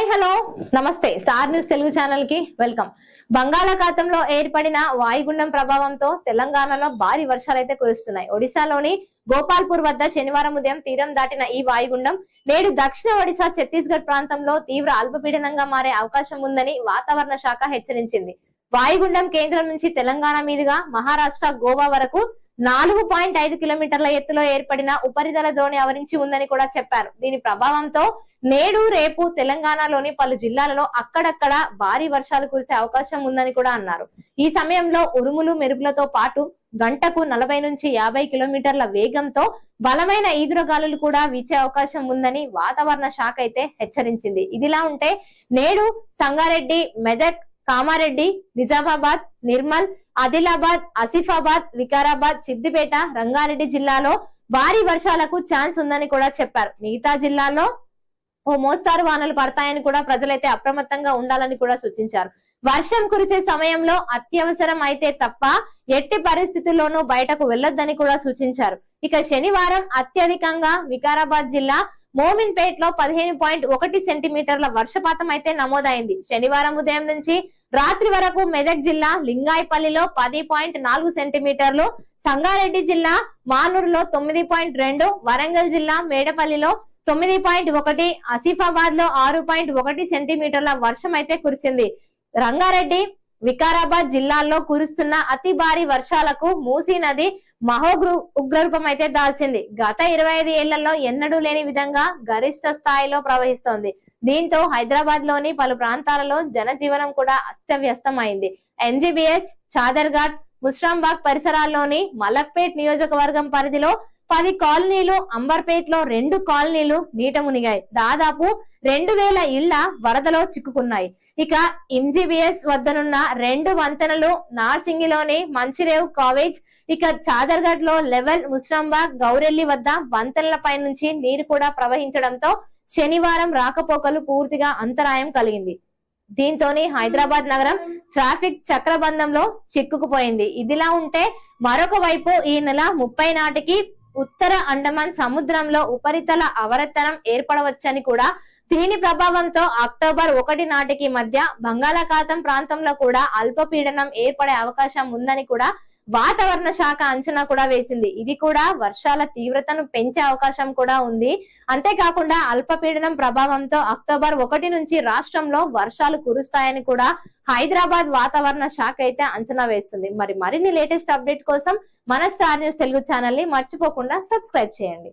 Hi hello. నమస్తే. Star news Telugu ఛానల్కి welcome. బంగాళాఖాతంలో ఏర్పడిన వాయుగుండం ప్రభావంతో తెలంగాణలో భారీ వర్షాలైతే కురుస్తున్నాయి. ఒడిశాలోని గోపాల్పూర్ వద్ద శనివారం ఉదయం తీరం దాటిన ఈ వాయుగుండం నేడు దక్షిణ ఒడిశా ఛత్తీస్గఢ్ ప్రాంతంలో తీవ్ర అల్పపీడనంగా మారే అవకాశం ఉందని వాతావరణ శాఖ హెచ్చరించింది. వాయుగుండం కేంద్రం నుంచి తెలంగాణ మీదుగా మహారాష్ట్ర గోవా వరకు నాలుగు పాయింట్ ఐదు కిలోమీటర్ల ఎత్తులో ఏర్పడిన ఉపరితల ద్రోణి ఆవరించి ఉందని కూడా చెప్పారు. దీని ప్రభావంతో నేడు రేపు తెలంగాణలోని పలు జిల్లాలలో అక్కడక్కడ భారీ వర్షాలు కురిసే అవకాశం ఉందని కూడా అన్నారు. ఈ సమయంలో ఉరుములు మెరుపులతో పాటు గంటకు నలభై నుంచి యాభై కిలోమీటర్ల వేగంతో బలమైన ఈదురుగాలులు కూడా వీచే అవకాశం ఉందని వాతావరణ శాఖ అయితే హెచ్చరించింది. ఇదిలా ఉంటే నేడు సంగారెడ్డి మెదక్ కామారెడ్డి నిజామాబాద్ నిర్మల్ ఆదిలాబాద్ ఆసిఫాబాద్ వికారాబాద్ సిద్దిపేట రంగారెడ్డి జిల్లాలో భారీ వర్షాలకు ఛాన్స్ ఉందని కూడా చెప్పారు. మిగతా జిల్లాలో ఓ మోస్తారు వానలు పడతాయని కూడా ప్రజలైతే అప్రమత్తంగా ఉండాలని కూడా సూచించారు. వర్షం కురిసే సమయంలో అత్యవసరం అయితే తప్ప ఎట్టి పరిస్థితుల్లోనూ బయటకు వెళ్ళొద్దని కూడా సూచించారు. ఇక శనివారం అత్యధికంగా వికారాబాద్ జిల్లా మోమిన్పేట్లో పదిహేను పాయింట్ ఒకటి సెంటీమీటర్ల వర్షపాతం అయితే నమోదైంది. శనివారం ఉదయం నుంచి రాత్రి వరకు మెదక్ జిల్లా లింగాయపల్లిలో పది పాయింట్ నాలుగు సెంటీమీటర్లు సంగారెడ్డి జిల్లా మానూరులో తొమ్మిది పాయింట్ రెండు వరంగల్ జిల్లా మేడపల్లిలో తొమ్మిది పాయింట్ ఒకటి ఆసిఫాబాద్లో ఆరు పాయింట్ ఒకటి సెంటీమీటర్ల వర్షం అయితే కురిసింది. రంగారెడ్డి వికారాబాద్ జిల్లాల్లో కురుస్తున్న అతి భారీ వర్షాలకు మూసీ నది మహోగ్రు ఉగ్రరూపం అయితే దాల్చింది. గత ఇరవై ఐదు ఏళ్ళలో ఎన్నడూ లేని విధంగా గరిష్ట స్థాయిలో ప్రవహిస్తోంది. దీంతో హైదరాబాద్లోని పలు ప్రాంతాలలో జనజీవనం కూడా అస్తవ్యస్తమైంది. ఎన్జీబీఎస్ చాదర్ఘాట్ ముస్రాంబాగ్ పరిసరాల్లోని మలక్పేట్ నియోజకవర్గం పరిధిలో పది కాలనీలు అంబర్పేట్లో రెండు కాలనీలు నీట మునిగాయి. దాదాపు రెండు వేల ఇళ్ళ వరదలో చిక్కుకున్నాయి. ఇక ఎంజీబీఎస్ వద్దనున్న రెండు వంతెనలు నార్సింగిలోని మంచిరేవ్ కాలేజ్ ఇక చాదర్గఢ్లో లెవెల్ ముస్రాంబాగ్ గౌరెల్లి వద్ద వంతెనల పై నుంచి నీరు కూడా ప్రవహించడంతో శనివారం రాకపోకలు పూర్తిగా అంతరాయం కలిగింది. దీంతోని హైదరాబాద్ నగరం ట్రాఫిక్ చక్రబంధంలో చిక్కుకుపోయింది. ఇదిలా ఉంటే మరొక వైపు ఈ నెల ముప్పై నాటికి ఉత్తర అండమాన్ సముద్రంలో ఉపరితల అవరతనం ఏర్పడవచ్చని కూడా దీని ప్రభావంతో అక్టోబర్ ఒకటి నాటికి మధ్య బంగాళాఖాతం ప్రాంతంలో కూడా అల్పపీడనం ఏర్పడే అవకాశం ఉందని కూడా వాతావరణ శాఖ అంచనా కూడా వేసింది. ఇది కూడా వర్షాల తీవ్రతను పెంచే అవకాశం కూడా ఉంది. అంతేకాకుండా అల్పపీడనం ప్రభావంతో అక్టోబర్ ఒకటి నుంచి రాష్ట్రంలో వర్షాలు కురుస్తాయని కూడా హైదరాబాద్ వాతావరణ శాఖ అయితే అంచనా వేస్తుంది. మరి మరిన్ని లేటెస్ట్ అప్డేట్ కోసం మన స్టార్ న్యూస్ తెలుగు ఛానల్ని మర్చిపోకుండా సబ్స్క్రైబ్ చేయండి.